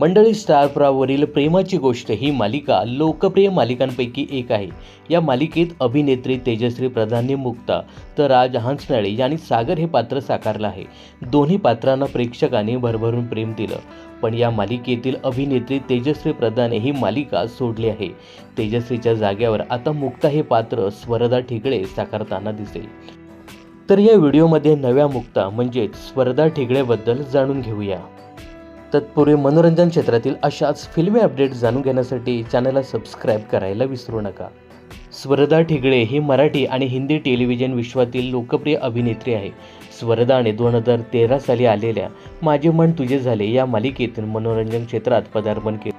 मंडळी स्टारप्रावरील प्रेमाची गोष्ट ही मालिका लोकप्रिय मालिकांपैकी एक आहे. या मालिकेत अभिनेत्री तेजश्री प्रधानने मुक्ता तर राज हंसनाळे यांनी सागर हे पात्र साकारलं आहे. दोन्ही पात्रांना प्रेक्षकांनी भरभरून प्रेम दिलं. पण या मालिकेतील अभिनेत्री तेजश्री प्रधाने ही मालिका सोडली आहे. तेजश्रीच्या जाग्यावर आता मुक्ता हे पात्र स्वरदा ठिकळे साकारताना दिसेल. तर या व्हिडिओमध्ये नव्या मुक्ता म्हणजेच स्वरदा ठिगळेबद्दल जाणून घेऊया. तत्पूर्वी मनोरंजन क्षेत्रातील अशाच फिल्मी अपडेट जाणून घेण्यासाठी चॅनलला सबस्क्राईब करायला विसरू नका. स्वरदा ठिगळे ही मराठी आणि हिंदी टेलिव्हिजन विश्वातील लोकप्रिय अभिनेत्री आहे. स्वरदाने दोन हजार तेरा साली आलेल्या माझे मन तुझे झाले या मालिकेतून मनोरंजन क्षेत्रात पदार्पण केले.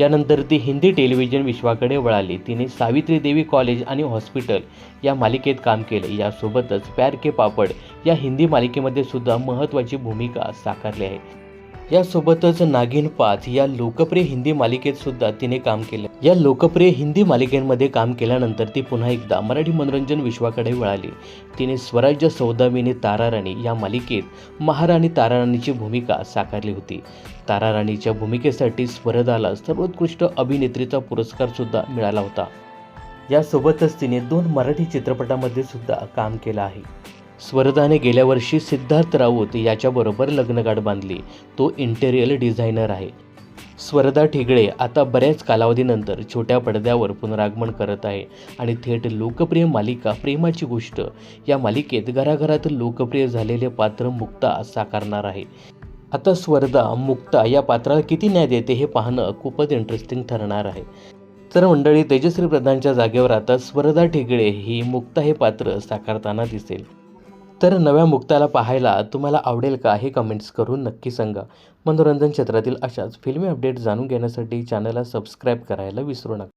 यानंतर ती हिंदी टेलिव्हिजन विश्वाकडे वळाली. तिने सावित्री देवी कॉलेज आणि हॉस्पिटल या मालिकेत काम केले. यासोबतच प्यार के पापड या हिंदी मालिकेमध्ये सुद्धा महत्त्वाची भूमिका साकारली आहे. यासोबतच नागिन पाच या लोकप्रिय हिंदी मालिकेत सुद्धा तिने काम केले. या लोकप्रिय हिंदी मालिकेमध्ये काम केल्यानंतर ती पुन्हा एकदा मराठी मनोरंजन विश्वाकडे वळाली. तिने स्वराज्य सौदामिनी ताराराणी या मालिकेत महाराणी ताराराणीची भूमिका साकारली होती. ताराराणीच्या भूमिकेसाठी स्वरदाला सर्वोत्कृष्ट अभिनेत्रीचा पुरस्कार सुद्धा मिळाला होता. यासोबतच तिने दोन मराठी चित्रपटामध्ये सुद्धा काम केलं आहे. स्वरदाने गेल्या वर्षी सिद्धार्थ राऊत याच्याबरोबर लग्नगाठ बांधली. तो इंटेरियर डिझायनर आहे. स्वरदा ठिगळे आता बऱ्याच कालावधीनंतर छोट्या पडद्यावर पुनरागमन करत आहे आणि थेट लोकप्रिय मालिका प्रेमाची गोष्ट. या मालिकेत घराघरात लोकप्रिय झालेले पात्र मुक्ता साकारणार आहे. आता स्वरदा मुक्ता या पात्राला किती न्याय देते हे पाहणं खूपच इंटरेस्टिंग ठरणार आहे. तर मंडळी तेजश्री प्रधानच्या जागेवर आता स्वरदा ठिगळे ही मुक्ता हे पात्र साकारताना दिसेल. तर नव्या मुक्ताला पाहायला तुम्हाला आवडेल का हे कमेंट्स करून नक्की सांगा. मनोरंजन क्षेत्रातील अशाच फिल्मी अपडेट जाणून घेण्यासाठी चॅनलला सबस्क्राईब करायला विसरू नका.